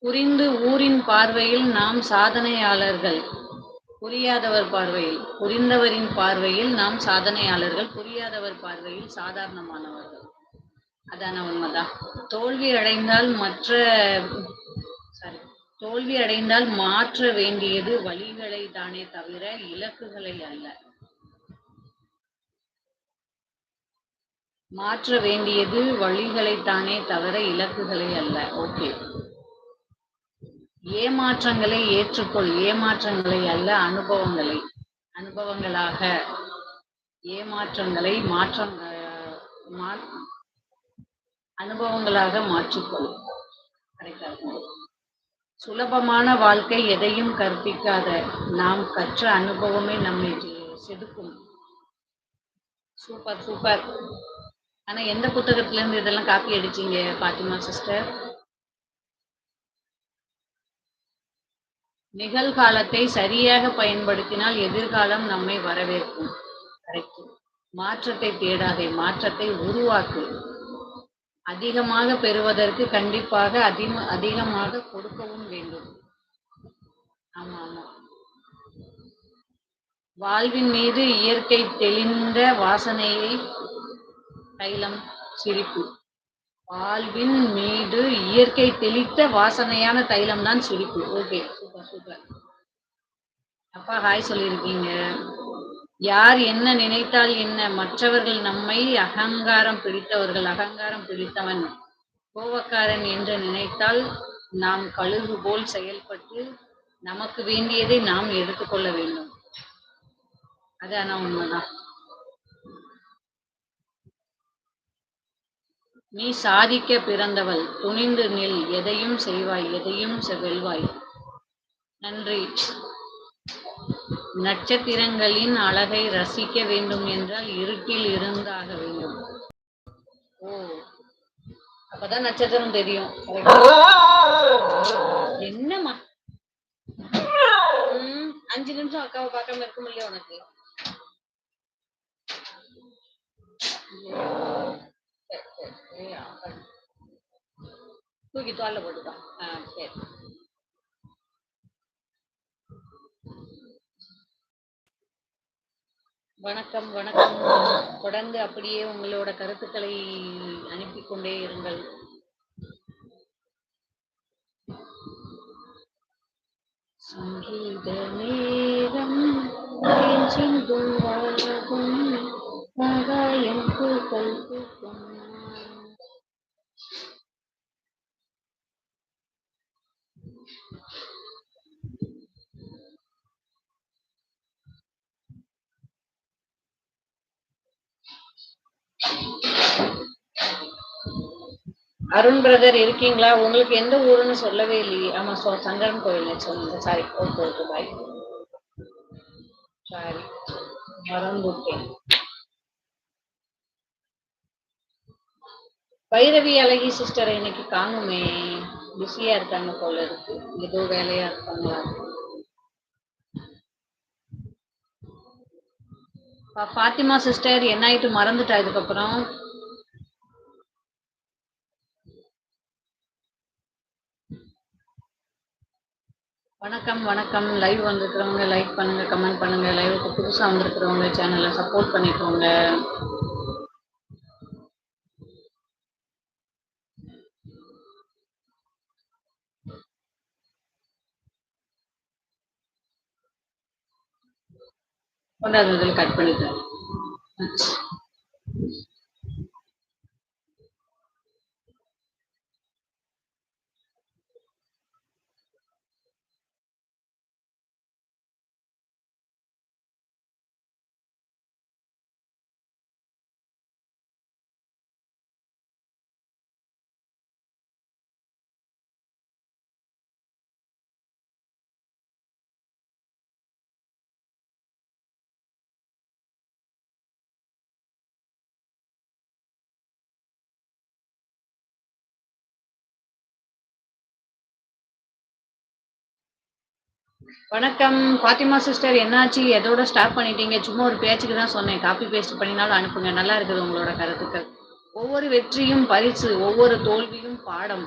புரிந்து ஊரின் பார்வையில் நாம் சாதனையாளர்கள். புரியாதவர் பார்வையில் புரிந்தவரின் பார்வையில் நாம் சாதனையாளர்கள் புரியாதவர் பார்வையில் சாதாரணமானவர்கள். அதான உண்மைதான். தோல்வி அடைந்தால் மற்ற சாரி தோல்வி அடைந்தால் மாற்ற வேண்டியது வழிகளை தானே தவிர இலக்குகளை அல்ல. மாற்ற வேண்டியது வழிகளைத்தானே தவிர இலக்குகளை அல்ல. ஓகே. ஏமாற்றங்களை ஏற்றுக்கொள். ஏமாற்றங்களை அல்ல அனுபவங்களை. அனுபவங்களாக ஏமாற்றங்களை மாற்றம் மா- அனுபவங்களாக மாற்றிக்கொள். சுலபமான வாழ்க்கை எதையும் கற்பிக்காத நாம் கற்ற அனுபவமே நம்மை செதுக்கும். Super super. ஆனா எந்த புத்தகத்துல இருந்து இதெல்லாம் காப்பி அடிச்சீங்க பாத்திமா சிஸ்டர் நிகழ்காலத்தை சரியாக பயன்படுத்தினால் எதிர்காலம் நம்மை வரவேற்கும். கரெக்ட் மாற்றத்தை தேடாதே மாற்றத்தை உருவாக்கு. அதிகமாக பெறுவதற்கு கண்டிப்பாக அதிக அதிகமாக கொடுக்கவும் வேண்டும். ஆமா ஆமா. வாழ்வின் மீது இயற்கை தெளிந்த வாசனையை தைலம் சிரிப்பு. வாழ்வின் மீது இயற்கை தெளித்த வாசனையான தைலம் தான் சிரிப்பு ஓகே சூப்பர் சூப்பர் அப்பா ஹாய் சொல்லியிருக்கீங்க. யார் என்ன நினைத்தால் என்ன? மற்றவர்கள் நம்மை அகங்காரம் பிடித்தவர்கள் அகங்காரம் பிடித்தவன். கோவக்காரன் என்று நினைத்தால் நாம் கழுகு போல் செயல்பட்டு நமக்கு வேண்டியதை நாம் எடுத்துக்கொள்ள வேண்டும். அது ஆனா உண்மைதான். நீ சாதிக்க பிறந்தவள் துணிந்து நில் எதையும் செய்வாய் எதையும் செ- வெல்வாய் நன்றி. நட்சத்திரங்களின் அழகை ரசிக்க வேண்டும் என்றால் இருட்டில் இருந்தாக வேண்டும். ஓ அப்பதான் நட்சத்திரம் தெரியும். என்னம்மா? உம் அஞ்சு நிமிஷம் அக்காவை பார்க்காம இருக்க முடியல உனக்கு. சரி, தூக்கி தோல்ல போட்டுக்கோ. ஆ சரி. வணக்கம் வணக்கம். தொடர்ந்து அப்படியே உங்களோட கருத்துக்களை அனுப்பி கொண்டே இருங்கள். சங்கீத நேரம் நெஞ்செங்கும் வாழும் மகாயம் புகழ் புகும் அருண் பிரதர் இருக்கீங்களா? உங்களுக்கு எந்த ஊருன்னு சொல்லவே இல்லையே. ஆமா சோ சங்கரன் கோயில் சொல்லுங்க sorry okay okay bye sorry மறந்துட்டேன். பைரவி அழகி சிஸ்டரை இன்னைக்கு காணுமே. பிஸியா இருக்காங்க போல இருக்கு. ஏதோ வேலையா இருக்காங்களா பாத்திமா சிஸ்டர் என்ன ஆயிட்டு மறந்துட்டா இதுக்கப்புறம்? வணக்கம் வணக்கம். லைவ் வந்திருக்கிறவங்க லைக் பண்ணுங்க கமெண்ட் பண்ணுங்க. லைவுக்கு புதுசா வந்திருக்கிறவங்க சேனலை சப்போர்ட் பண்ணிக்கோங்க. கொண்டாடுறதுல கட் பண்ணிட்டேன். வணக்கம். பாத்திமா சிஸ்டர் என்னாச்சு? எதோட ஸ்டாப் பண்ணிட்டீங்க? சும்மா ஒரு பேச்சுக்கு தான் சொன்னேன். காப்பி பேஸ்ட் பண்ணினாலும் அனுப்புங்க. நல்லா இருக்குது உங்களோட கருத்துக்கள். ஒவ்வொரு வெற்றியும் பரிசு ஒவ்வொரு தோல்வியும் பாடம்.